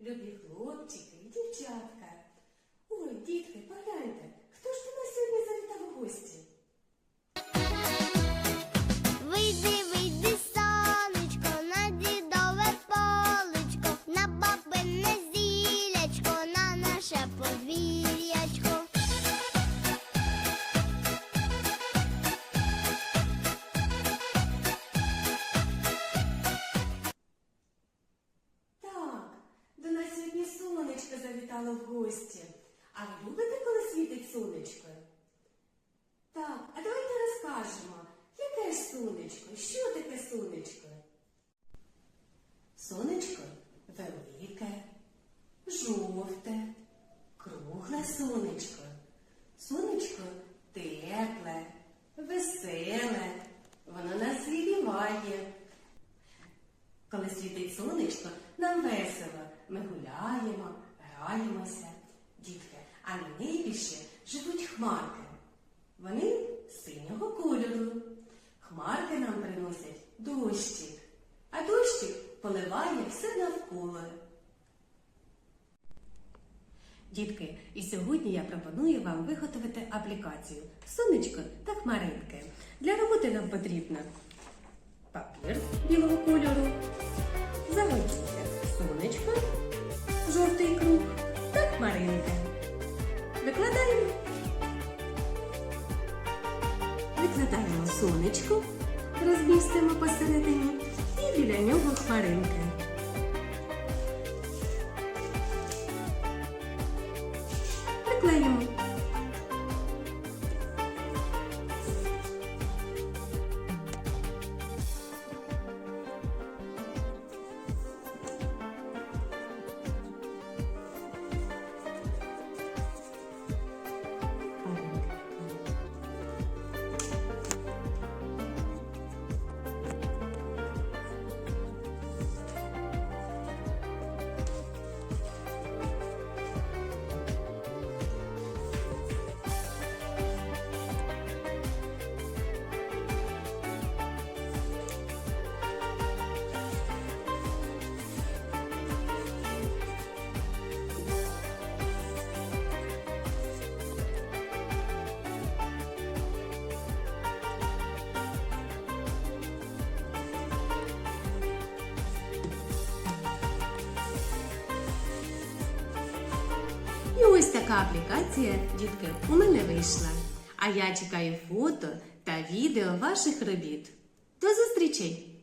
Любі хлопчики і дівчатка. Ой, дітки, погляньте, завітала в гості. А ви любите, коли світить сонечко? Так, а давайте розкажемо, яке ж сонечко? Що таке сонечко? Сонечко велике, жовте, кругле сонечко. Сонечко тепле, веселе, воно нас зігріває. Коли світить сонечко, нам весело. Ми гуляємо, граємося. Дітки, а на небі ще живуть хмарки. Вони синього кольору. Хмарки нам приносять дощик, а дощик поливає все навколо. Дітки, і сьогодні я пропоную вам виготовити аплікацію Сонечко та хмаринки. Для роботи нам потрібно папір білого кольору, сонечко, розмістимо посередині і біля нього хмаринки. Приклеїмо. Така аплікація, дітки, у мене вийшла. А я чекаю фото та відео ваших робіт. До зустрічей!